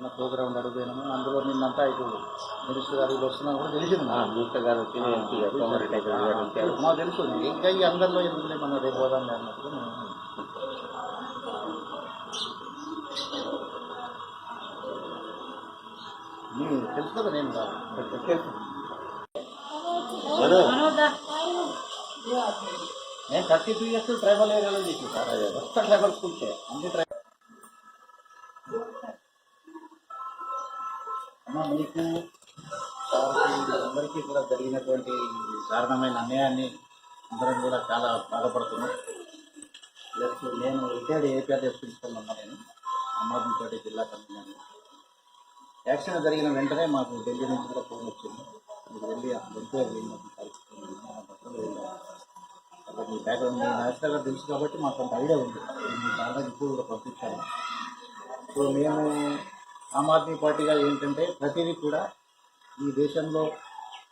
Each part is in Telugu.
చిన్న ప్రోగ్రామ్ అడిగిపోయినాము అందులో నిన్నంతా ఇటు మినిస్టర్ గారు వీళ్ళు వస్తున్నా కూడా తెలిసింది. మినిస్టర్ గారు మాకు తెలుసు. ఇంకా ఈ అందరిలో ఎందుకులే మనం రేపు పోదాం అన్నట్టుగా తెలుసు కదా నేను నేను థర్టీ టూ ఇయర్స్ ట్రైబల్ ఏరియాలో చేసి సార్. మొత్తం ట్రైబల్ స్కూల్సే అన్ని ట్రైబల్ మీకు అందరికీ కూడా జరిగినటువంటి కారణమైన అన్యాయాన్ని అందరం కూడా చాలా బాధపడుతున్నాం. ప్లస్ నేను రిటైర్డ్ ఏపీఆర్ఎస్ ప్రిన్సిపల్ ఉన్నా నేను అమ్మాదిపేట జిల్లా కమిషనర్ యాక్సిడెంట్ జరిగిన వెంటనే మాకు ఢిల్లీ నుంచి కూడా ఫోన్ వచ్చింది. మీరు వెళ్ళి వెళ్తారు మీ బ్యాక్గ్రౌండ్ మీ నేషనల్ గారు తెలుసు కాబట్టి మాకు కొంత ఐడియా ఉంది. మీ చాలా ఇప్పుడు కూడా పంపించాను సో మేము ఆమ్ ఆద్మీ పార్టీగా ఏంటంటే ప్రతిదీ కూడా ఈ దేశంలో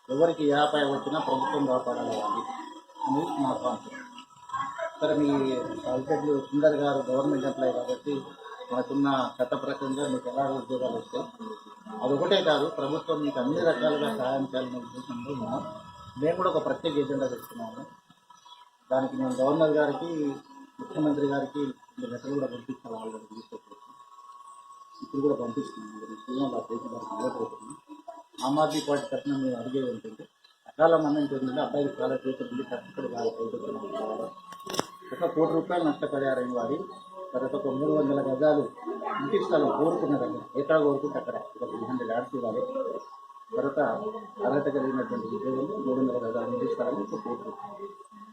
ఎవరికి యాపై వచ్చినా ప్రభుత్వం కాపాడాలి అని అనేది మా కాన్సెప్ట్ సరే మీ అల్పెట్లు సుందర్ గారు గవర్నమెంట్ ఎంప్లాయీ కాబట్టి మాకున్న చట్ట ప్రకారంగా మీకు ఎలా ఉద్యోగాలు వస్తాయి? అదొకటే కాదు ప్రభుత్వం మీకు అన్ని రకాలుగా సహాయం చేయాలనే ఉద్దేశంలో ఉన్నాం. మేము కూడా ఒక ప్రత్యేక ఎజెండా తెచ్చుకున్నాము దానికి మేము గవర్నర్ గారికి ముఖ్యమంత్రి గారికి లెటర్ కూడా పంపిస్తాం ఇప్పుడు కూడా పంపిస్తున్నాం. మీరు సీఎం ఆ ఆమ్ ఆద్మీ పార్టీ తరఫున మేము అడిగేది ఏంటంటే అకాల మనం జరిగింది అబ్బాయికి చాలా చేతులు ఉంది కష్టపడి వాళ్ళ చదువుతున్నాం ఒక కోటి రూపాయలు నష్టపరిహారం వాడి తర్వాత ఒక మూడు వందల గజాలు ఇంటి స్థలం కోరుకున్న ఎక్కడ కోరుకుంటే అక్కడ ఒక త్రీ హండ్రెడ్ యాడ్స్ ఇవ్వాలి. తర్వాత అర్హత కలిగినటువంటి ఉద్యోగులు మూడు వందల గజాలు ఇంటి స్థలం ఒక కోటి రూపాయలు.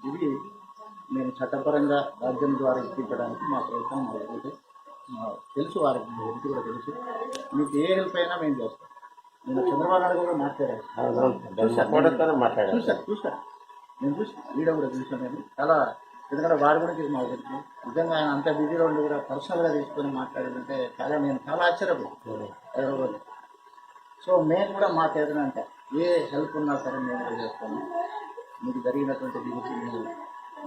ఇది మేము చట్టపరంగా రాజ్యం ద్వారా ఇప్పించడానికి మా ప్రయత్నం మొదలైతే తెలుసు వారికి మీ గురించి కూడా తెలుసు. మీకు ఏ హెల్ప్ అయినా మేము చేస్తాం. నేను చంద్రబాబు నాయుడు కూడా మాట్లాడాను చూసా చూసా నేను చూసా వీడియో కూడా చూసాను నేను. చాలా ఎందుకంటే వారి గురించి మాకు తెలుసు. నిజంగా ఆయన అంత బిజీలో ఉండి కూడా పర్సనల్గా తీసుకొని మాట్లాడారంటే చాలా నేను చాలా ఆశ్చర్యపోయాను. సో మేము కూడా మాకు ఏదైనా అంటే ఏ హెల్ప్ ఉన్నా సరే మేము కూడా చేస్తాము. మీకు జరిగినటువంటి గురించి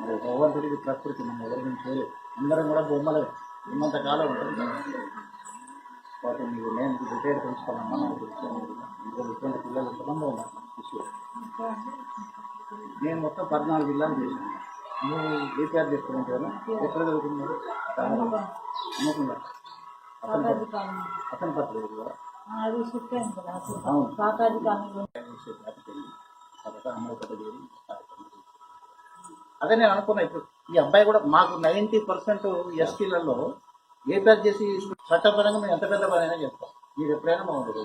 మీరు భగవంతుడికి ప్రకృతి మనం ఎవరిని చేయలేదు. అందరం కూడా బొమ్మలే ఉన్నంత కాలం ఉంటుంది. కాబట్టి మీకు నేను రిటైర్ పెంచుకోవాలమ్మా నాకు ఇటువంటి పిల్లలు ఎంతమంది ఉన్నారు నేను మొత్తం పద్నాలుగు జిల్లాలు చేశాను. నువ్వు ఏపీఆర్ చెప్తున్నావు కదా? ఎక్కడ చదువుకున్నాడు అనుకుండా అతను అతను పట్టలేదు కదా? అవును. కాకాజీ కాలనీలో అదే నేను అనుకున్నా ఇప్పుడు ఈ అబ్బాయి కూడా మాకు నైంటీ పర్సెంట్ ఎస్టీలలో ఏ చేసి చట్టపరంగా మేము ఎంత పెద్ద పని అయినా చెప్తాం మీరు ఎప్పుడైనా మా ఉండదు